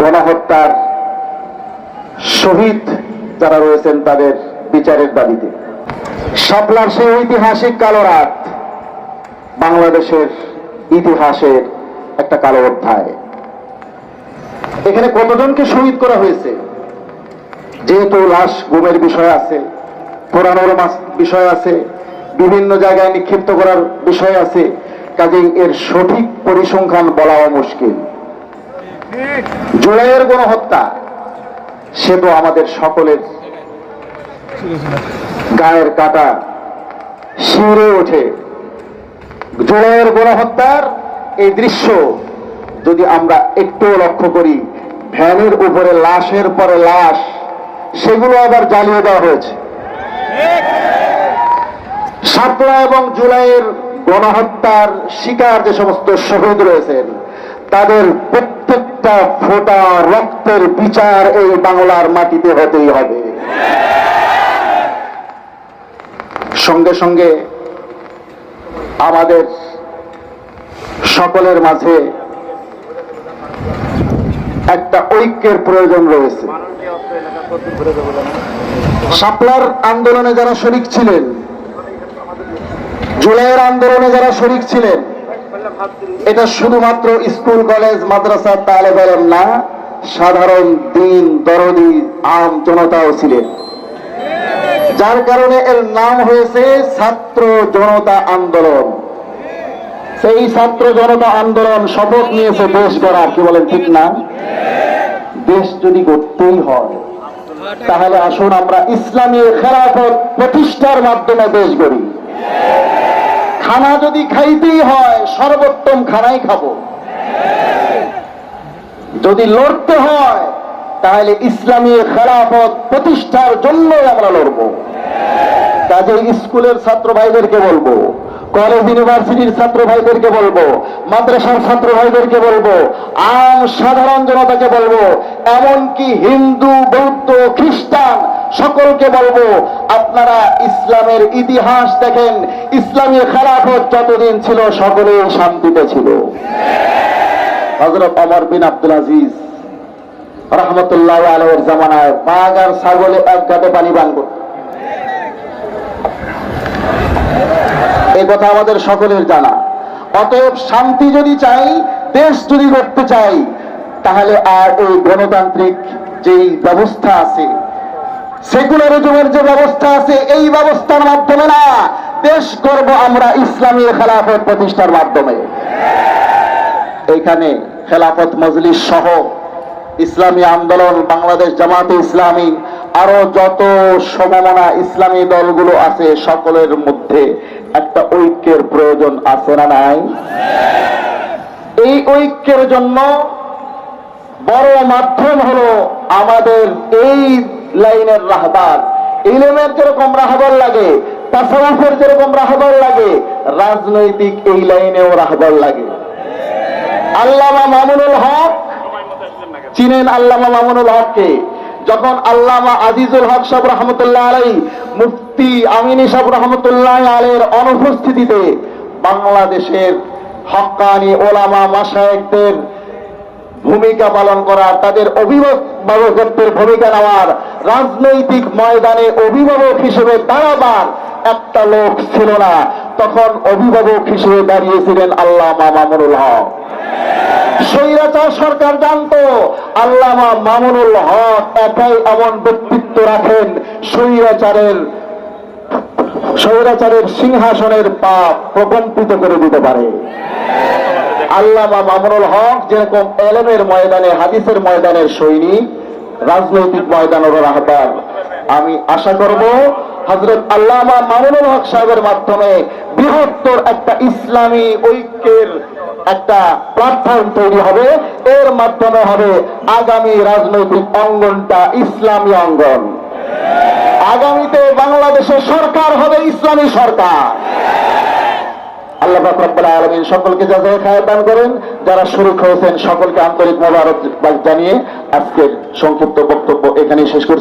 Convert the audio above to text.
গণহত্যার শহীদ যারা রয়েছেন তাদের বিচারের দাবিতে। শাপলার সেই ঐতিহাসিক কালো রাত বাংলাদেশের ইতিহাসের একটা কালো অধ্যায়। এখানে কতজনকে শহীদ করা হয়েছে? যেহেতু লাশ গুমের বিষয় আছে পোড়ানোর বিষয় আছে, বিভিন্ন জায়গায় নিক্ষিপ্ত করার বিষয় আছে, কাজেই এর সঠিক পরিসংখ্যান বলাও মুশকিল। জুলাইয়ের গণহত্যা, সে তো আমাদের সকলের গায়ের কাটা শিউরে ওঠে। জুলাইয়ের গণহত্যার এই দৃশ্য যদি আমরা একটু লক্ষ্য করি, ভ্যানের উপরে লাশের পরে লাশ, সেগুলো আবার জ্বালিয়ে দেওয়া হয়েছে। সাতলা এবং জুলাইয়ের গণহত্যার শিকার যে সমস্ত শহীদ রয়েছেন, তাদের প্রত্যেকটা ফোঁটা রক্তের বিচার এই বাংলার মাটিতে হতেই হবে। সঙ্গে সঙ্গে আমাদের সকলের মাঝে একটা ঐক্যের প্রয়োজন রয়েছে। শাপলার আন্দোলনে যারা শরিক ছিলেন, জুলাইয়ের আন্দোলনে যারা শরিক ছিলেন এটা শুধুমাত্র স্কুল, কলেজ, মাদ্রাসা তালে বেলেন না, সাধারণ দিন, দরদি, আম জনতাও ছিলেন। যার কারণে এর নাম হয়েছে ছাত্র জনতা আন্দোলন। সেই ছাত্র জনতা আন্দোলন শপথ নিয়েছে দেশ গড়ার, কি বলেন, ঠিক না? দেশ যদি করতেই হয়, তাহলে আসুন আমরা ইসলামী খেলাফত প্রতিষ্ঠার মাধ্যমে দেশ গড়ি। খানা যদি খাইতেই হয়, সর্বোত্তম খানাই খাব। যদি লড়তে হয়, তাহলে ইসলামী খেলাফত প্রতিষ্ঠার জন্য আমরা লড়বো। কাজে স্কুলের ছাত্র ভাইদেরকে বলব, কলেজ ইউনিভার্সিটির ছাত্র ভাইদেরকে বলব, মাদ্রাসার ছাত্র ভাইদেরকে বলব, আম সাধারণ জনতাকে বলব, এমনকি হিন্দু, বৌদ্ধ, খ্রিস্টান, সকলকে বলব, আপনারা ইসলামের ইতিহাস দেখেন ইসলামী খেলাফত যতদিন ছিল সকলেই শান্তিতে ছিল। হজরত অমর বিন আব্দুল আজিজ রহমতুল্লাহ আলহের জামানায় বাঘ আর ছাগলে এক ঘাটে পানি পান করত। এই কথা আমাদের সকলের জানা। অতএব শান্তি যদি চাই, দেশ যদি করতে চাই, তাহলে আর ওই গণতান্ত্রিক যেই ব্যবস্থা আছে, সেকুলারিজমের যে ব্যবস্থা আছে, এই ব্যবস্থার মাধ্যমে না দেশ করব আমরা ইসলামী খেলাফত প্রতিষ্ঠার মাধ্যমে। এইখানে খেলাফত মজলিস সহ ইসলামী আন্দোলন, বাংলাদেশ জামাতে ইসলামী, আরও যত সমমনা ইসলামী দলগুলো আছে, সকলের মধ্যে একটা ঐক্যের প্রয়োজন আছে না নাই? এই ঐক্যের জন্য বড় মাধ্যম হলো আমাদের এই লাইনের রাহবার। ইলেমের যেরকম রাহবার লাগে তাসারাফের যেরকম রাহবার লাগে, রাজনৈতিক এই লাইনেও রাহবার লাগে। আল্লামা মামুনুল হক চিনেন আল্লামা মামুনুল হককে। যখন আল্লামা আজিজুল হক সাহেব রহমতুল্লাহ আলাই মুফতি আমিনী সাহেব রহমতুল্লাহ আলের অনুপস্থিতিতে বাংলাদেশের হক্কানি ওলামা মাসায়েকদের ভূমিকা পালন করার, তাদের অভিভাবকত্বের ভূমিকা নেওয়ার রাজনৈতিক ময়দানে অভিভাবক হিসেবে দাঁড়াবার একটা লোক ছিল না, তখন অভিভাবক হিসেবে দাঁড়িয়েছিলেন আল্লাহ মামুনুল হক। স্বৈরাচার সরকার জানতো, আল্লামা মামুনুল হক একাই এমন ব্যক্তিত্ব রাখেন, স্বৈরাচারের স্বৈরাচারের সিংহাসনের পা প্রকম্পিত করে দিতে পারে। আল্লামা মামুনুল হক যেরকম এলমের ময়দানে, হাদিসের ময়দানের সৈনিক, রাজনৈতিক ময়দানের রাহবার আমি আশা করব হজরত আল্লামা মামুনুল হক সাহেবের মাধ্যমে বৃহত্তর একটা ইসলামী ঐক্যের একটা প্ল্যাটফর্ম তৈরি হবে। এর মাধ্যমে হবে আগামী রাজনৈতিক অঙ্গনটা ইসলামী অঙ্গন। আগামীতে বাংলাদেশের সরকার হবে ইসলামী সরকার। আল্লাহ রব্বুল আলামিন সকলকে যাচাই খায় দান করেন। যারা শরীক হয়েছেন সকলকে আন্তরিক মোবারক জানিয়ে আজকের সংক্ষিপ্ত বক্তব্য এখানেই শেষ করছি।